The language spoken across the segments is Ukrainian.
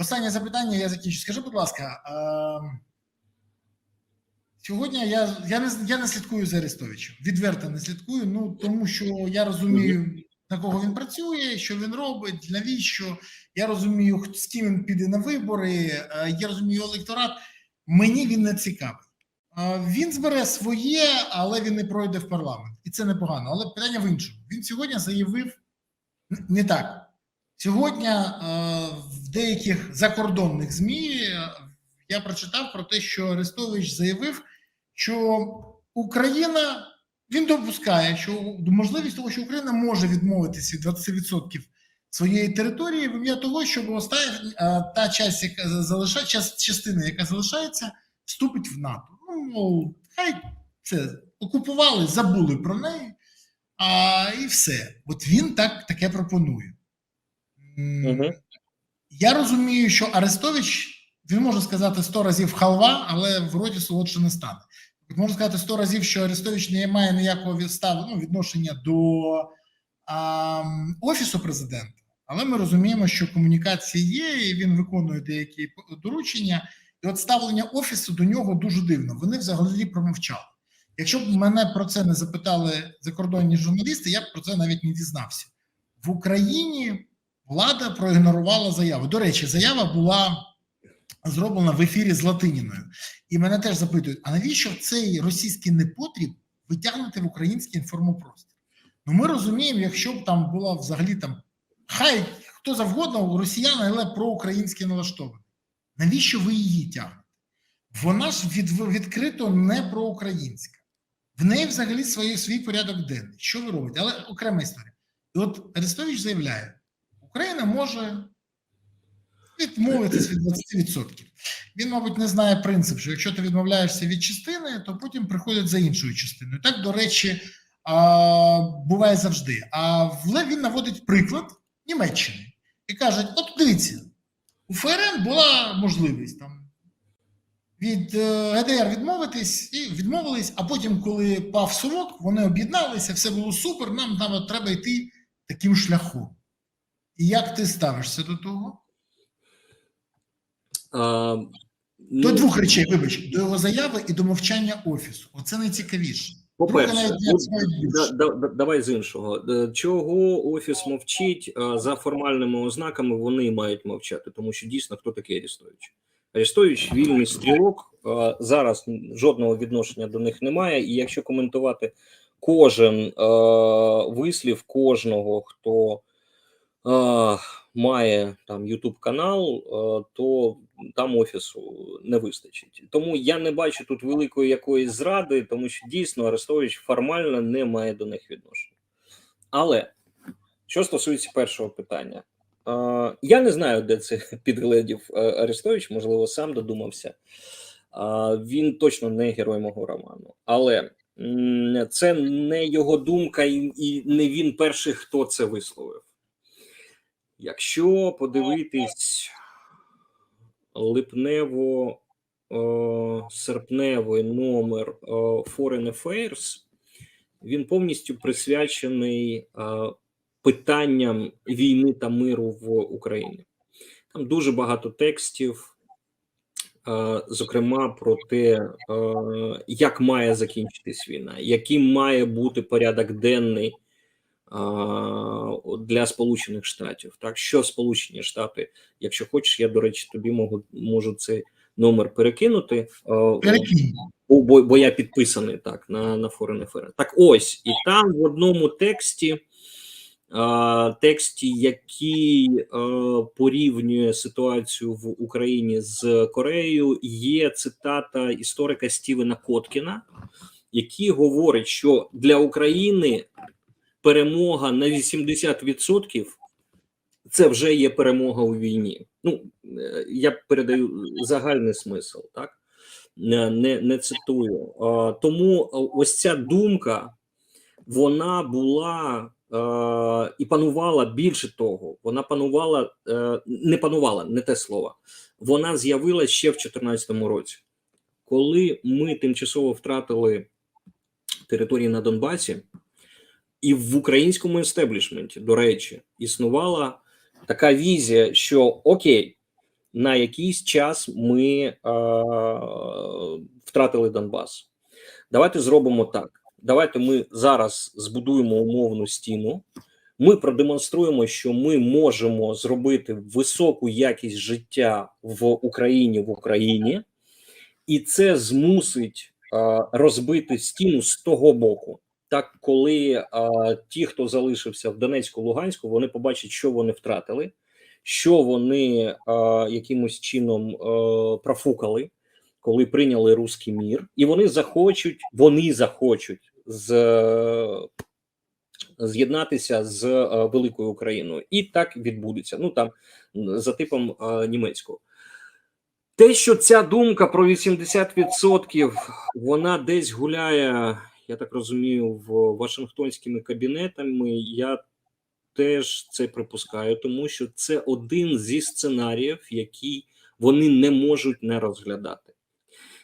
Останнє запитання, я закінчу. Скажи, будь ласка, е, сьогодні я, я, не, я не слідкую за Арестовичем. Відверто не слідкую, ну тому що я розумію, на кого він працює, що він робить, навіщо. Я розумію, з ким він піде на вибори, е, я розумію електорат. Мені він не цікавий. Е, Він збере своє, але він не пройде в парламент. І це непогано. Але питання в іншому. Він сьогодні заявив не так. Сьогодні е, деяких закордонних ЗМІ я прочитав про те, що Арестович заявив, що Україна він допускає, що можливість того, що Україна може відмовитися від 20% своєї території в ім'я того, щоб остання та часть, яка залишає, частина, яка залишається, вступить в НАТО. Ну, хай це окупували, забули про неї, а, і все. От він так таке пропонує. Мгм. Я розумію, що Арестович він може сказати 100 разів халва, але в роті солодше не стане. Можна сказати 100 разів, що Арестович не має ніякого відставу, ну, відношення до а, офісу президента, але ми розуміємо, що комунікації є, і він виконує деякі доручення. І от ставлення офісу до нього дуже дивно. Вони взагалі промовчали. Якщо б мене про це не запитали закордонні журналісти, я б про це навіть не дізнався. В Україні влада проігнорувала заяву. До речі, заява була зроблена в ефірі з Латиніною. І мене теж запитують: а навіщо цей російський непотріб витягнути в український інформопростір? Ну, ми розуміємо, якщо б там була взагалі там хай хто завгодно, росіяни, але проукраїнські налаштовані. Навіщо ви її тягнете? Вона ж від, відкрито не проукраїнська. В неї взагалі свій, свій порядок денний. Що ви робите? Але окрема історія. І от Арестович заявляє: Україна може відмовитись від 20%. Він, мабуть, не знає принцип, що якщо ти відмовляєшся від частини, то потім приходять за іншою частиною. Так, до речі, а, буває завжди. А в- він наводить приклад Німеччини і каже: от дивіться, у ФРН була можливість там від е, ГДР відмовитись і відмовились, а потім, коли пав совок, вони об'єдналися, все було супер. Нам треба йти таким шляхом. І як ти ставишся до того? А, До ну, двох речей, вибач, до його заяви і до мовчання офісу. Оце найцікавіше. От, знають да, да, да, давай з іншого. Е, Чого офіс мовчить а, за формальними ознаками? Вони мають мовчати, тому що дійсно хто такий Арестович? Арестович вільний стрілок. Зараз жодного відношення до них немає. І якщо коментувати кожен а, вислів кожного, хто має там YouTube канал, то там офісу не вистачить. Тому я не бачу тут великої якоїсь зради, тому що дійсно Арестович формально не має до них відношення. Але що стосується першого питання, я не знаю, де це підгледів е, Арестович, можливо, сам додумався. Він точно не герой мого роману, але це не його думка, і, і не він перший, хто це висловив. Якщо подивитись липнево е, серпневий номер е, Foreign Affairs, він повністю присвячений е, питанням війни та миру в Україні. Там дуже багато текстів, е, зокрема про те, е, як має закінчитись війна, яким має бути порядок денний для Сполучених Штатів. Так, що Сполучені Штати, якщо хочеш, я до речі, тобі можу, можу цей номер перекинути. Перекинь. бо, бо, бо я підписаний так на, на Foreign Affairs. Так ось, і там в одному тексті, тексті, який е, порівнює ситуацію в Україні з Кореєю, є цитата історика Стівена Коткіна, який говорить, що для України перемога на 80% це вже є перемога у війні. Ну е, я передаю загальний смисл, так не, не, цитую. Тому ось ця думка вона була е, і панувала більше того. Вона панувала, е, не панувала, не те слово. Вона з'явилася ще в 2014 році, коли ми тимчасово втратили території на Донбасі. І в українському естеблішменті, до речі, існувала така візія, що окей, на якийсь час ми е, втратили Донбас. Давайте зробимо так. Давайте ми зараз збудуємо умовну стіну. Ми продемонструємо, що ми можемо зробити високу якість життя в Україні в Україні, і це змусить е, розбити стіну з того боку. Так, коли е, ті, хто залишився в Донецьку, Луганську, вони побачать, що вони втратили, що вони е, якимось чином е, профукали, коли прийняли руський мір, і вони захочуть, вони захочуть з з'єднатися з великою Україною, і так відбудеться. Ну там за типом е, німецького. Те, що ця думка про 80% вона десь гуляє, я так розумію, в Вашингтонськими кабінетами. Я теж це припускаю, тому що це один зі сценаріїв, які вони не можуть не розглядати.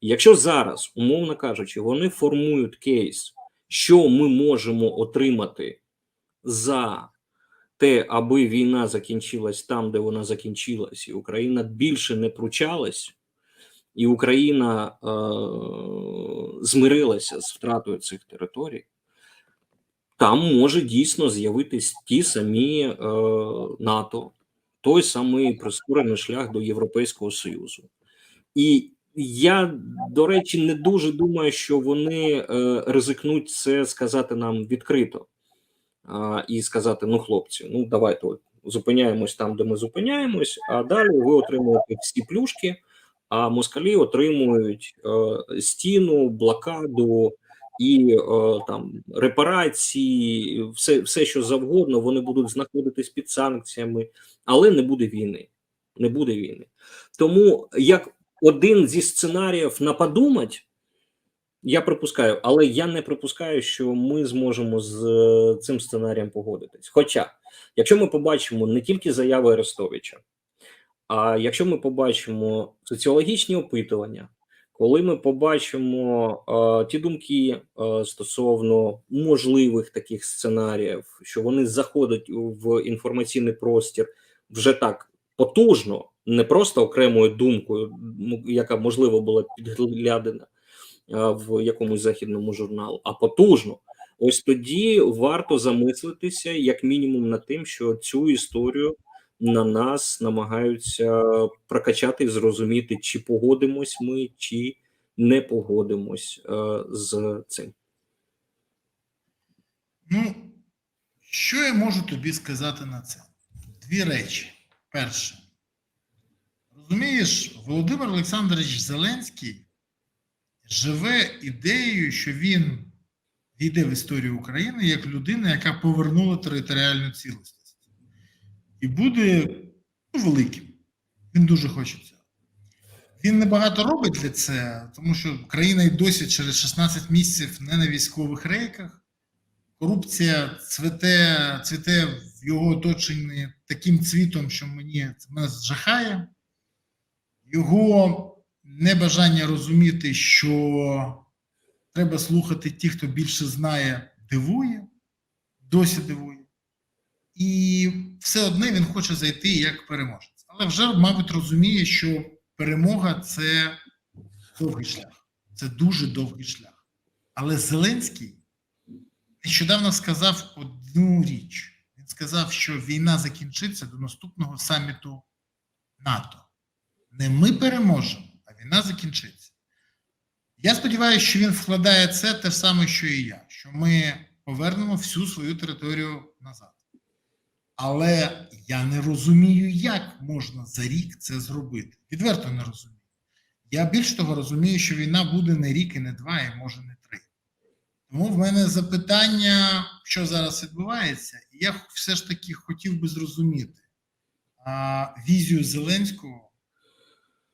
Якщо зараз, умовно кажучи, вони формують кейс, що ми можемо отримати за те, аби війна закінчилась там, де вона закінчилась, і Україна більше не пручалась, і Україна е- змирилася з втратою цих територій, там може дійсно з'явитись ті самі е- НАТО, той самий прискорений шлях до Європейського Союзу. І я, до речі, не дуже думаю, що вони е, ризикнуть це сказати нам відкрито а, і сказати: ну, хлопці, ну давайте от, зупиняємось там, де ми зупиняємось, а далі ви отримуєте всі плюшки, а москалі отримують е, стіну, блокаду і е, там репарації, все, все, що завгодно, вони будуть знаходитись під санкціями, але не буде війни. Не буде війни. Тому як один зі сценаріїв на подумать, я припускаю, але я не припускаю, що ми зможемо з е, цим сценарієм погодитись. Хоча, якщо ми побачимо не тільки заяви Арестовича, а якщо ми побачимо соціологічні опитування, коли ми побачимо е, ті думки е, стосовно можливих таких сценаріїв, що вони заходять в інформаційний простір вже так потужно, не просто окремою думкою, ну, яка можливо була підглядена а, в якомусь західному журналу, а потужно. Ось тоді варто замислитися, як мінімум, над тим, що цю історію на нас намагаються прокачати і зрозуміти, чи погодимось ми, чи не погодимось е, з цим. Ну, що я можу тобі сказати на це? Дві речі. Перше, розумієш, Володимир Олександрович Зеленський живе ідеєю, що він війде в історію України як людина, яка повернула територіальну цілісність. І буде великим. Він дуже хоче цього. Він небагато робить для це, тому що країна й досі через 16 місяців не на військових рейках. Корупція цвіте, цвіте в його оточенні таким цвітом, що мені це мене жахає. Його небажання розуміти, що треба слухати ті, хто більше знає, дивує, досі дивує. І все одне він хоче зайти як переможець. Але вже, мабуть, розуміє, що перемога це довгий шлях. Це дуже довгий шлях. Але Зеленський нещодавно сказав одну річ. Він сказав, що війна закінчиться до наступного саміту НАТО. Не ми переможемо, а війна закінчиться. Я сподіваюся, що він вкладає це те саме, що і я, що ми повернемо всю свою територію назад. Але я не розумію, як можна за рік це зробити. Відверто не розумію. Я більш того розумію, що війна буде не рік і не два, і може не три. Тому в мене запитання, що зараз відбувається, і я все ж таки хотів би зрозуміти а, візію Зеленського,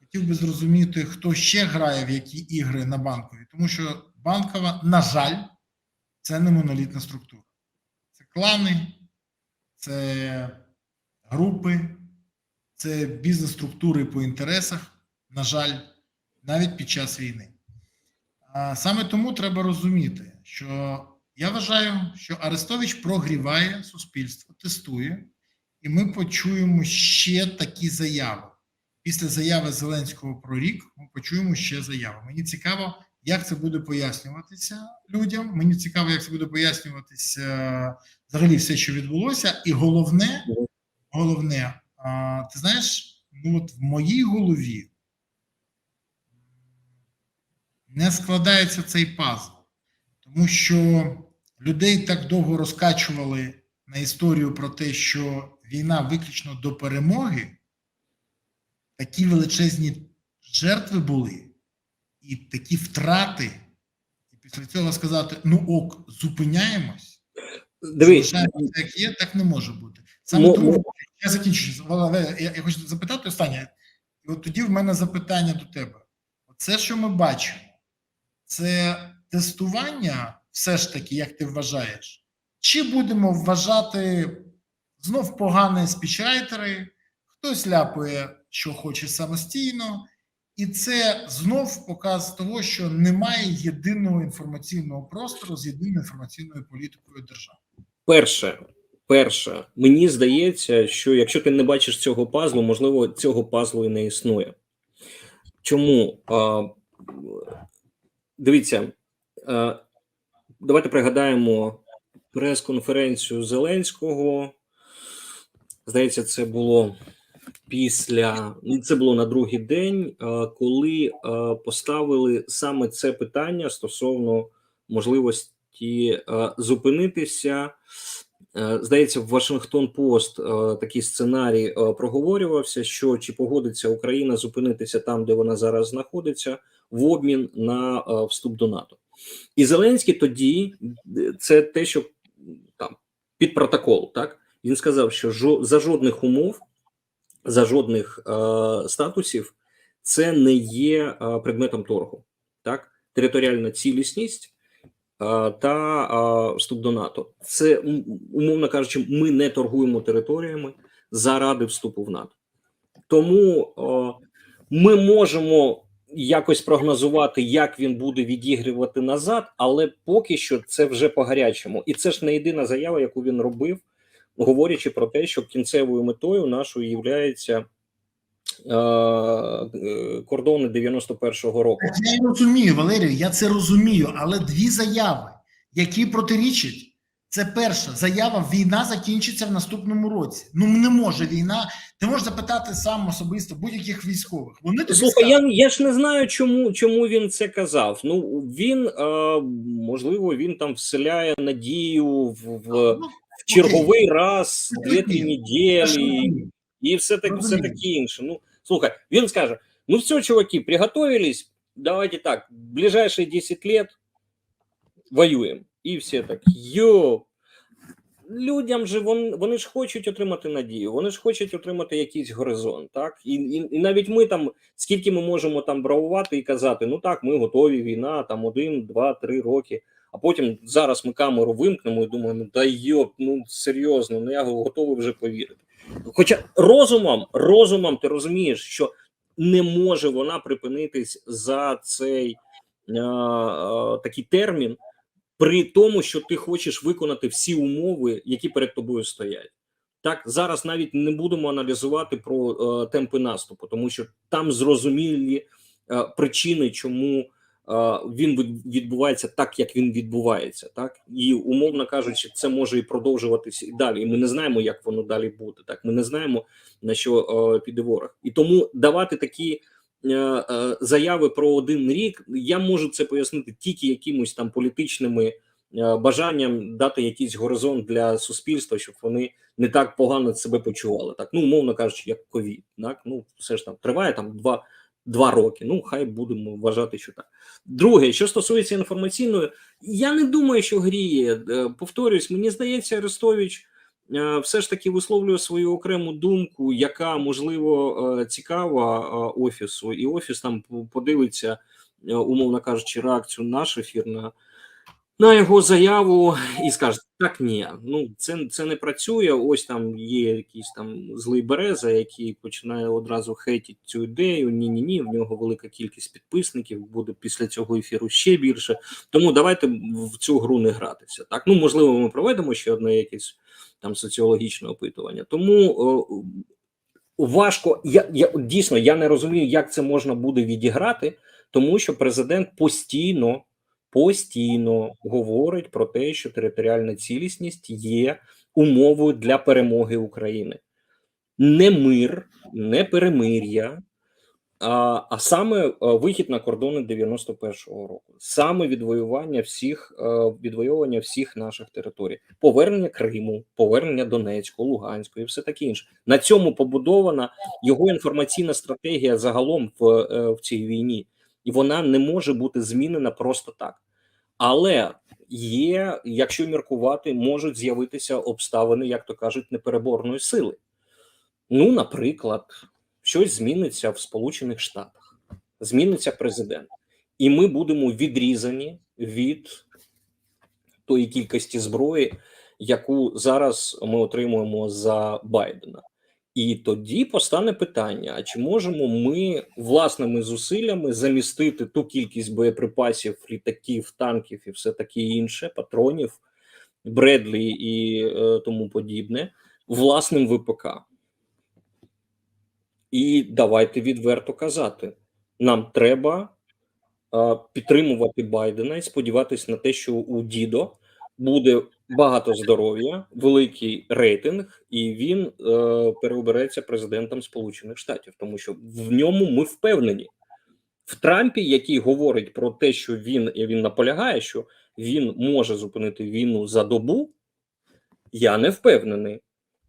хотів би зрозуміти, хто ще грає в які ігри на банкові, тому що банкова, на жаль, це не монолітна структура. Це клани, це групи, це бізнес-структури по інтересах, на жаль, навіть під час війни. Саме тому треба розуміти, що я вважаю, що Арестович прогріває суспільство, тестує, і ми почуємо ще такі заяви. після заяви Зеленського про рік ми почуємо ще заяву. Мені цікаво, як це буде пояснюватися людям. Мені цікаво, як це буде пояснюватися е, взагалі все, що відбулося. І головне, головне, ти знаєш, ну от в моїй голові не складається цей пазл, тому що людей так довго розкачували на історію про те, що війна виключно до перемоги, такі величезні жертви були, і такі втрати, і після цього сказати: ну ок, зупиняємось. Дивись, як є, так не може бути. Саме Мо- тому я закінчу. Я, я хочу запитати останнє. І от тоді в мене запитання до тебе: це, що ми бачимо, це тестування, все ж таки, як ти вважаєш, чи будемо вважати знов погані спічрайтери, хтось ляпає, що хоче самостійно, і це знов показ того, що немає єдиного інформаційного простору з єдиною інформаційною політикою держави. перше, перше, мені здається, що якщо ти не бачиш цього пазлу, можливо, цього пазлу і не існує. Чому? А, дивіться, а, давайте пригадаємо прес-конференцію Зеленського. Здається, це було після ну, це було на другий день, коли поставили саме це питання стосовно можливості зупинитися. Е, Здається, в Вашингтон Пост е, такий сценарій е, проговорювався, що чи погодиться Україна зупинитися там, де вона зараз знаходиться, в обмін на е, вступ до НАТО. І Зеленський тоді е, це те, що там під протокол, так він сказав, що за жодних умов, за жодних е, статусів це не є е, предметом торгу. Так, територіальна цілісність е, та вступ до НАТО. Це умовно кажучи, ми не торгуємо територіями заради вступу в НАТО. Тому ми можемо якось прогнозувати, як він буде відігрувати назад, але поки що це вже по гарячому, і це ж не єдина заява, яку він робив, говорячи про те, що кінцевою метою нашою є кордони 91-го року. Я розумію, Валерію, я це розумію, але дві заяви, які протирічать. Це перша заява: війна закінчиться в наступному році. Ну не може війна. Ти можеш запитати сам особисто будь-яких військових. Вони Слухай, я, я ж не знаю, чому, чому він це казав. Ну він е, можливо він там вселяє надію в, в, ну, в черговий раз дві-три неділі і все так, все таке інше. Ну слухай, він скаже: ну все, чуваки, приготовились. Давайте так, ближайшие 10 лет воюємо. І всі так йо. Людям же вон, вони ж хочуть отримати надію, вони ж хочуть отримати якийсь горизонт, так і, і, і навіть ми там, скільки ми можемо там бравувати і казати, ну так, ми готові, війна там один, два, три роки. А потім зараз ми камеру вимкнемо і думаємо, да йоп, ну серйозно, ну я готовий вже повірити. Хоча розумом, розумом ти розумієш, що не може вона припинитись за цей е, е, такий термін, при тому, що ти хочеш виконати всі умови, які перед тобою стоять. Так зараз навіть не будемо аналізувати про е, темпи наступу, тому що там зрозумілі е, причини, чому він від- відбувається так, як він відбувається, так і умовно кажучи, це може і продовжуватися і далі. І ми не знаємо, як воно далі буде. Так, ми не знаємо на що е, піде ворог, і тому давати такі е, е, заяви про один рік. Я можу це пояснити тільки якимось там політичними е, бажанням дати якийсь горизонт для суспільства, щоб вони не так погано себе почували. Так, ну умовно кажучи, як ковід. Так, ну все ж там триває там два. Два роки, ну хай будемо вважати, що так. Друге, що стосується інформаційної, я не думаю, що гріє. Е, Повторюсь, мені здається, Арестович е, все ж таки висловлює свою окрему думку, яка можливо е, цікава офісу, і офіс там подивиться, умовно кажучи, реакцію наш ефір на, на його заяву і скаже: так, ні, ну це, це не працює. Ось там є якийсь там злий береза, який починає одразу хейтити цю ідею. Ні, ні, ні, в нього велика кількість підписників, буде після цього ефіру ще більше. Тому давайте в цю гру не гратися. Так, ну можливо, ми проведемо ще одне якесь там соціологічне опитування. Тому о, важко. Я, я дійсно я не розумію, як це можна буде відіграти, тому що президент постійно, постійно говорить про те, що територіальна цілісність є умовою для перемоги України. Не мир, не перемир'я, а, а саме е, вихід на кордони 91-го року, саме відвоювання всіх е, відвоювання всіх наших територій, повернення Криму, повернення Донецького, Луганського і все таке інше. На цьому побудована його інформаційна стратегія загалом в, е, в цій війні, і вона не може бути змінена просто так. Але є, якщо міркувати, можуть з'явитися обставини, як то кажуть, непереборної сили. Ну, наприклад, щось зміниться в Сполучених Штатах, зміниться президент, і ми будемо відрізані від тої кількості зброї, яку зараз ми отримуємо за Байдена. І тоді постане питання: а чи можемо ми власними зусиллями замістити ту кількість боєприпасів, літаків, танків і все таке інше, патронів, Бредлі і е, тому подібне, власним ВПК? І давайте відверто казати: нам треба е, підтримувати Байдена і сподіватися на те, що у Дідо буде багато здоров'я, великий рейтинг, і він е, переобереться президентом Сполучених Штатів, тому що в ньому ми впевнені. В Трампі, який говорить про те, що він і він наполягає, що він може зупинити війну за добу, я не впевнений.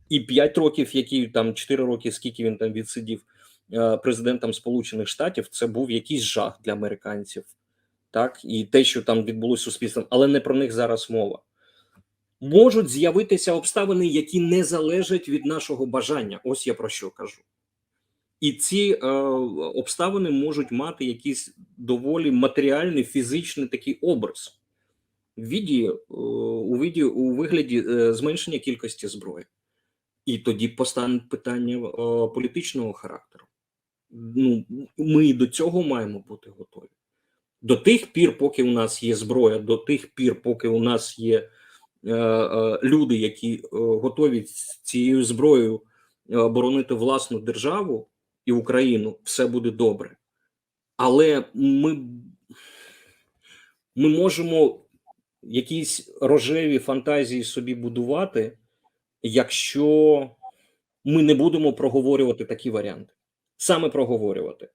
І 5 років, які там 4 роки, скільки він там відсидів е, президентом Сполучених Штатів, це був якийсь жах для американців, так і те, що там відбулося суспільством, але не про них зараз мова. Можуть з'явитися обставини, які не залежать від нашого бажання. Ось я про що кажу. І ці е, обставини можуть мати якийсь доволі матеріальний, фізичний такий образ в віді, е, у, віді, у вигляді е, зменшення кількості зброї. І тоді постане питання е, політичного характеру. Ну, ми до цього маємо бути готові. До тих пір, поки у нас є зброя, до тих пір, поки у нас є е, е, люди, які е, готові цією зброєю е, боронити власну державу і Україну, все буде добре. Але ми, ми можемо якісь рожеві фантазії собі будувати, якщо ми не будемо проговорювати такі варіанти, саме проговорювати.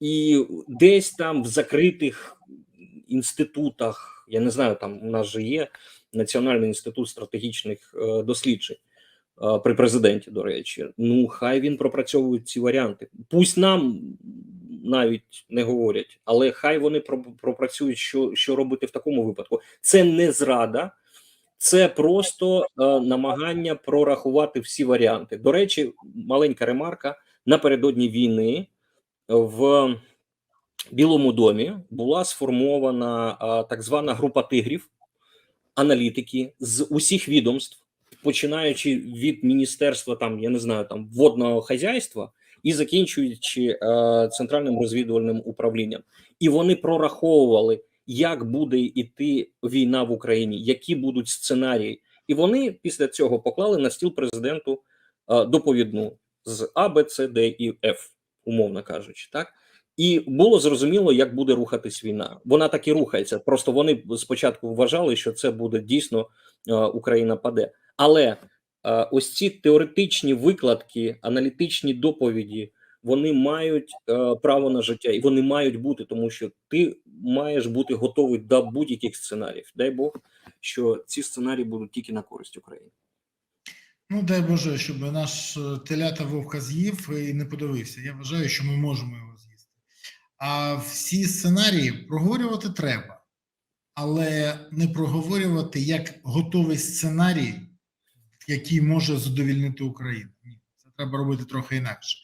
І десь там в закритих інститутах, я не знаю, там у нас же є Національний інститут стратегічних е, досліджень е, при президенті, до речі. Ну, хай він пропрацьовує ці варіанти. Пусть нам навіть не говорять, але хай вони пропрацюють, що, що робити в такому випадку. Це не зрада, це просто е, намагання прорахувати всі варіанти. До речі, маленька ремарка напередодні війни в Білому домі була сформована так звана група тигрів, аналітики з усіх відомств, починаючи від міністерства, там я не знаю, там водного хазяйства і закінчуючи е, центральним розвідувальним управлінням, і вони прораховували, як буде йти війна в Україні, які будуть сценарії, і вони після цього поклали на стіл президенту е, доповідну з А, Б, С, Д і Ф, умовно кажучи, так. І було зрозуміло, як буде рухатись війна. Вона так і рухається. Просто вони спочатку вважали, що це буде дійсно е, Україна паде. Але е, ось ці теоретичні викладки, аналітичні доповіді, вони мають е, право на життя, і вони мають бути, тому що ти маєш бути готовий до будь-яких сценаріїв. Дай Бог, що ці сценарії будуть тільки на користь України. Ну, дай Боже, щоб наш е, телята вовка з'їв і не подивився. Я вважаю, що ми можемо його з'їсти. А всі сценарії проговорювати треба, але не проговорювати як готовий сценарій, який може задовільнити Україну. Ні, це треба робити трохи інакше.